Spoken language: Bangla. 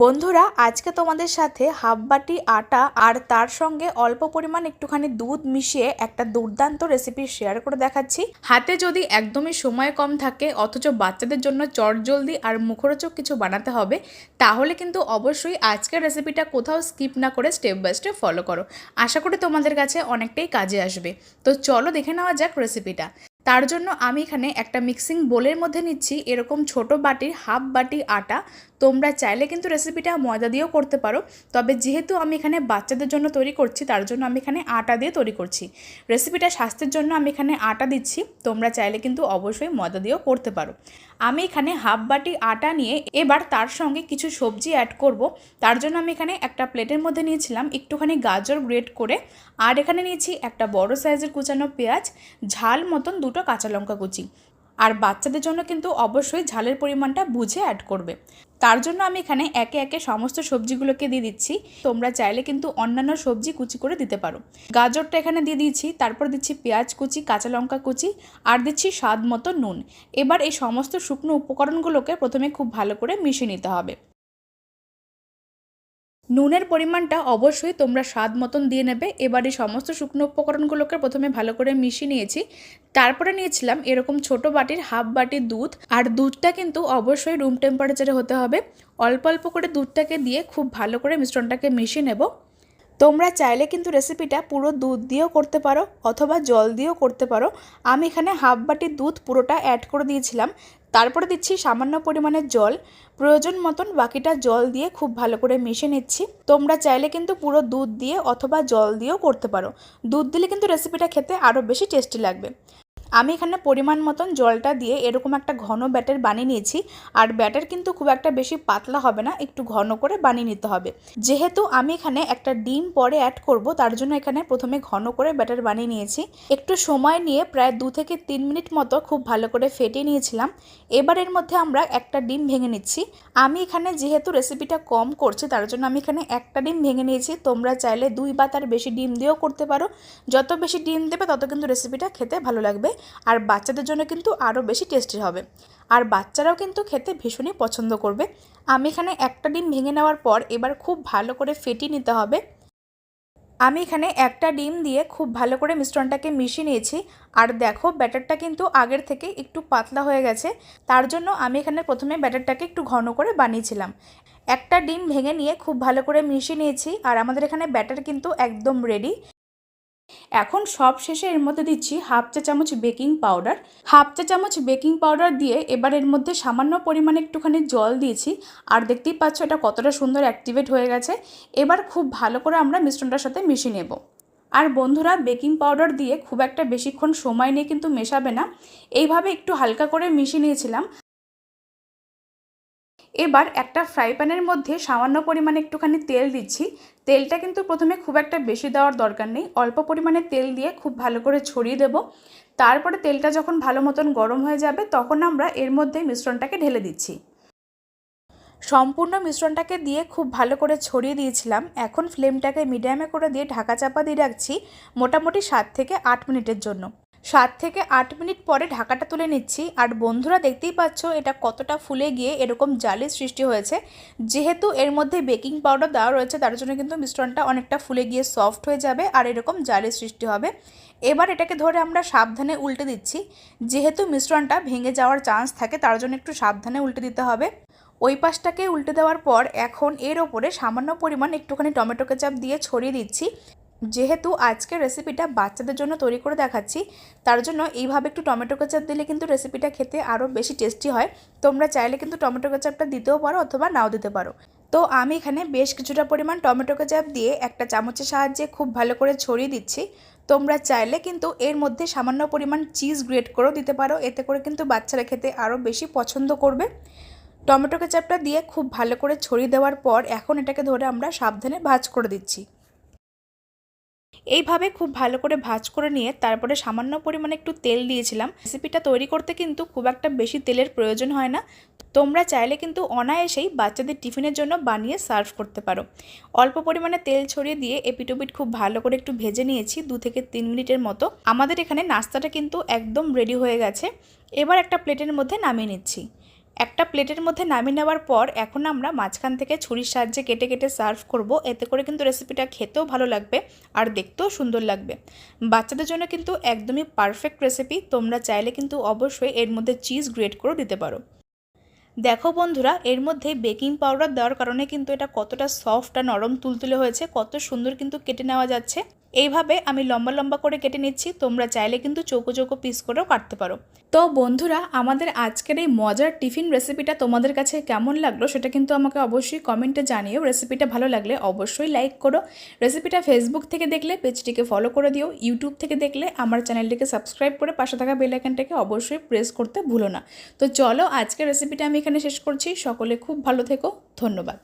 বন্ধুরা, আজকে তোমাদের সাথে হাফ বাটি আটা আর তার সঙ্গে অল্প পরিমাণ একটুখানি দুধ মিশিয়ে একটা দুর্দান্ত রেসিপি শেয়ার করে দেখাচ্ছি। হাতে যদি একদমই সময় কম থাকে, অথচ বাচ্চাদের জন্য চটজলদি আর মুখরোচক কিছু বানাতে হবে, তাহলে কিন্তু অবশ্যই আজকের রেসিপিটা কোথাও স্কিপ না করে স্টেপ বাই স্টেপ ফলো করো। আশা করি তোমাদের কাছে অনেকটাই কাজে আসবে। তো চলো দেখে নেওয়া যাক রেসিপিটা তার জন্য আমি এখানে একটা মিক্সিং বোলের মধ্যে নিচ্ছি, এরকম ছোট বাটির হাফ বাটি আটা। তোমরা চাইলে কিন্তু রেসিপিটা ময়দা দিয়েও করতে পারো। তবে যেহেতু আমি এখানে বাচ্চাদের জন্য তৈরি করছি, তার জন্য আমি এখানে আটা দিয়ে তৈরি করছি। রেসিপিটা স্বাস্থ্যের জন্য আমি এখানে আটা দিচ্ছি। তোমরা চাইলে কিন্তু অবশ্যই ময়দা দিয়েও করতে পারো। আমি এখানে হাফ বাটি আটা নিয়ে এবার তার সঙ্গে কিছু সবজি অ্যাড করব। তার জন্য আমি এখানে একটা প্লেটের মধ্যে নিয়েছিলাম একটুখানি গাজর গ্রেট করে। আর এখানে নিয়েছি একটা বড় সাইজের কুচানো পেঁয়াজ, ঝাল মতন দুটো কাঁচা লঙ্কা কুচি। আর বাচ্চাদের জন্য কিন্তু অবশ্যই ঝালের পরিমাণটা বুঝে অ্যাড করবে। তার জন্য আমি এখানে একে একে সমস্ত সবজিগুলোকে দিয়ে দিচ্ছি। তোমরা চাইলে কিন্তু অন্যান্য সবজি কুচি করে দিতে পারো। গাজরটা এখানে দিয়ে দিচ্ছি তারপর দিচ্ছি পেঁয়াজ কুচি, কাঁচা লঙ্কা কুচি, আর দিচ্ছি স্বাদ মতো নুন। এবার এই সমস্ত শুকনো উপকরণগুলোকে প্রথমে খুব ভালো করে মিশিয়ে নিতে হবে। নুনের পরিমাণটা অবশ্যই তোমরা স্বাদ মতন দিয়ে নেবে। এবার সমস্ত শুকনো উপকরণগুলোকে প্রথমে ভালো করে মিশিয়ে নিয়েছি। তারপরে নিয়েছিলাম এরকম ছোট বাটির হাফ বাটির দুধ। আর দুধটা কিন্তু অবশ্যই রুম টেম্পারেচারে হতে হবে। অল্প অল্প করে দুধটাকে দিয়ে খুব ভালো করে মিশ্রণটাকে মিশিয়ে নেব। তোমরা চাইলে কিন্তু রেসিপিটা পুরো দুধ দিয়েও করতে পারো অথবা জল দিয়েও করতে পারো। আমি এখানে হাফ বাটির দুধ পুরোটা অ্যাড করে দিয়েছিলাম। তারপরে দিচ্ছি সামান্য পরিমাণে জল। প্রয়োজন মতন বাকিটা জল দিয়ে খুব ভালো করে মিশে নিচ্ছি। তোমরা চাইলে কিন্তু পুরো দুধ দিয়ে অথবা জল দিয়েও করতে পারো। দুধ দিলে কিন্তু রেসিপিটা খেতে আরও বেশি টেস্টি লাগবে। আমি এখানে পরিমাণ মতন জলটা দিয়ে এরকম একটা ঘন ব্যাটার বানিয়ে নিয়েছি। আর ব্যাটার কিন্তু খুব একটা বেশি পাতলা হবে না, একটু ঘন করে বানিয়ে নিতে হবে। যেহেতু আমি এখানে একটা ডিম পরে অ্যাড করব, তার জন্য এখানে প্রথমে ঘন করে ব্যাটার বানিয়ে নিয়েছি। একটু সময় নিয়ে প্রায় দু থেকে তিন মিনিট মতো খুব ভালো করে ফেটে নিয়েছিলাম। এবার এর মধ্যে আমরা একটা ডিম ভেঙে নিচ্ছি। আমি এখানে যেহেতু রেসিপিটা কম করছি, তার জন্য আমি এখানে একটা ডিম ভেঙে নিয়েছি। তোমরা চাইলে দুই বা তার বেশি ডিম দিয়েও করতে পারো। যত বেশি ডিম দেবে, তত কিন্তু রেসিপিটা খেতে ভালো লাগবে। আর বাচ্চাদের জন্য কিন্তু আরও বেশি টেস্টি হবে। আর বাচ্চারাও কিন্তু খেতে ভীষণই পছন্দ করবে। আমি এখানে একটা ডিম ভেঙে নেওয়ার পর এবার খুব ভালো করে ফেটিয়ে নিতে হবে। আমি এখানে একটা ডিম দিয়ে খুব ভালো করে মিশ্রণটাকে মিশিয়ে নিয়েছি। আর দেখো, ব্যাটারটা কিন্তু আগের থেকে একটু পাতলা হয়ে গেছে। তার জন্য আমি এখানে প্রথমে ব্যাটারটাকে একটু ঘন করে বানিয়েছিলাম। একটা ডিম ভেঙে নিয়ে খুব ভালো করে মিশিয়ে নিয়েছি। আর আমাদের এখানে ব্যাটার কিন্তু একদম রেডি এখন সব শেষে এর মধ্যে দিচ্ছি হাফ চা চামচ বেকিং পাউডার। হাফ চা চামচ বেকিং পাউডার দিয়ে এবার এর মধ্যে সামান্য পরিমাণে একটুখানি জল দিয়েছি। আর দেখতেই পাচ্ছ এটা কতটা সুন্দর অ্যাক্টিভেট হয়ে গেছে। এবার খুব ভালো করে আমরা মিশ্রণটার সাথে মিশিয়ে নেব। আর বন্ধুরা, বেকিং পাউডার দিয়ে খুব একটা বেশিক্ষণ সময় নিয়ে কিন্তু মেশাবে না। এইভাবে একটু হালকা করে মিশিয়ে নিয়েছিলাম। এবার একটা ফ্রাই প্যানের মধ্যে সামান্য পরিমাণে একটুখানি তেল দিচ্ছি। তেলটা কিন্তু প্রথমে খুব একটা বেশি দেওয়ার দরকার নেই। অল্প পরিমাণে তেল দিয়ে খুব ভালো করে ছড়িয়ে দেব। তারপরে তেলটা যখন ভালো মতন গরম হয়ে যাবে, তখন আমরা এর মধ্যে মিশ্রণটাকে ঢেলে দিচ্ছি। সম্পূর্ণ মিশ্রণটাকে দিয়ে খুব ভালো করে ছড়িয়ে দিয়েছিলাম। এখন ফ্লেমটাকে মিডিয়ামে করে দিয়ে ঢাকা চাপা দিয়ে রাখছি মোটামুটি সাত থেকে আট মিনিটের জন্য। সাত থেকে আট মিনিট পরে ঢাকাটা তুলে নিচ্ছি। আর বন্ধুরা দেখতেই পাচ্ছ, এটা কতটা ফুলে গিয়ে এরকম জালের সৃষ্টি হয়েছে। যেহেতু এর মধ্যে বেকিং পাউডার দেওয়া রয়েছে, তার জন্য কিন্তু মিশ্রণটা অনেকটা ফুলে গিয়ে সফট হয়ে যাবে আর এরকম জালের সৃষ্টি হবে। এবার এটাকে ধরে আমরা সাবধানে উল্টে দিচ্ছি। যেহেতু মিশ্রণটা ভেঙে যাওয়ার চান্স থাকে, তার জন্য একটু সাবধানে উল্টে দিতে হবে। ওই পাশটাকে উল্টে দেওয়ার পর এখন এর ওপরে সামান্য পরিমাণ একটুখানি টমেটো কেচাপ দিয়ে ছড়িয়ে দিচ্ছি। যেহেতু আজকের রেসিপিটা বাচ্চাদের জন্য তৈরি করে দেখাচ্ছি, তার জন্য এইভাবে একটু টমেটো কেচাপ দিলে কিন্তু রেসিপিটা খেতে আরও বেশি টেস্টি হয়। তোমরা চাইলে কিন্তু টমেটো কেচাপটা দিতেও পারো অথবা নাও দিতে পারো। তো আমি এখানে বেশ কিছুটা পরিমাণ টমেটো কেচাপ দিয়ে একটা চামচের সাহায্যে খুব ভালো করে ছড়িয়ে দিচ্ছি। তোমরা চাইলে কিন্তু এর মধ্যে সামান্য পরিমাণ চিজ গ্রেট করেও দিতে পারো, এতে করে কিন্তু বাচ্চারা খেতে আরও বেশি পছন্দ করবে। টমেটো কেচাপটা দিয়ে খুব ভালো করে ছড়িয়ে দেওয়ার পর এখন এটাকে ধরে আমরা সাবধানে ভাজ করে দিচ্ছি। এইভাবে খুব ভালো করে ভাজ করে নিয়ে তারপরে সামান্য পরিমাণে একটু তেল দিয়েছিলাম। রেসিপিটা তৈরি করতে কিন্তু খুব একটা বেশি তেলের প্রয়োজন হয় না। তোমরা চাইলে কিন্তু অনায়াসেই বাচ্চাদের টিফিনের জন্য বানিয়ে সার্ভ করতে পারো। অল্প পরিমাণে তেল ছড়িয়ে দিয়ে এপিটোপিট খুব ভালো করে একটু ভেজে নিয়েছি দু থেকে তিন মিনিটের মতো। আমাদের এখানে নাস্তাটা কিন্তু একদম রেডি হয়ে গেছে। এবার একটা প্লেটের মধ্যে নামিয়ে নিচ্ছি। একটা প্লেটের মধ্যে নামিয়ে নেওয়ার পর এখন আমরা মাঝখান থেকে ছুরির সাহায্যে কেটে কেটে সার্ভ করব। এতে করে কিন্তু রেসিপিটা খেতেও ভালো লাগবে আর দেখতেও সুন্দর লাগবে। বাচ্চাদের জন্য কিন্তু একদমই পারফেক্ট রেসিপি। তোমরা চাইলে কিন্তু অবশ্যই এর মধ্যে চিজ গ্রেট করেও দিতে পারো। দেখো বন্ধুরা, এর মধ্যে বেকিং পাউডার দেওয়ার কারণে কিন্তু এটা কতটা সফট আর নরম তুলতুলে হয়েছে, কত সুন্দর কিন্তু কেটে নেওয়া যাচ্ছে। এইভাবে আমি লম্বা লম্বা করে কেটে নিচ্ছি, তোমরা চাইলে কিন্তু চৌকো চৌকো পিস করেও কাটতে পারো। তো বন্ধুরা, আমাদের আজকের এই মজার টিফিন রেসিপিটা তোমাদের কাছে কেমন লাগল সেটা কিন্তু আমাকে অবশ্যই কমেন্টে জানিও। রেসিপিটা ভালো লাগলে অবশ্যই লাইক করো। রেসিপিটা ফেসবুক থেকে দেখলে পেজটিকে ফলো করে দিও। ইউটিউব থেকে দেখলে, আমার চ্যানেলটিকে সাবস্ক্রাইব করে পাশে থাকা বেল আইকনটাকে অবশ্যই প্রেস করতে ভুলো না। তো চলো, আজকের রেসিপিটা আমি এখানে শেষ করছি। সকলে খুব ভালো থেকো। ধন্যবাদ।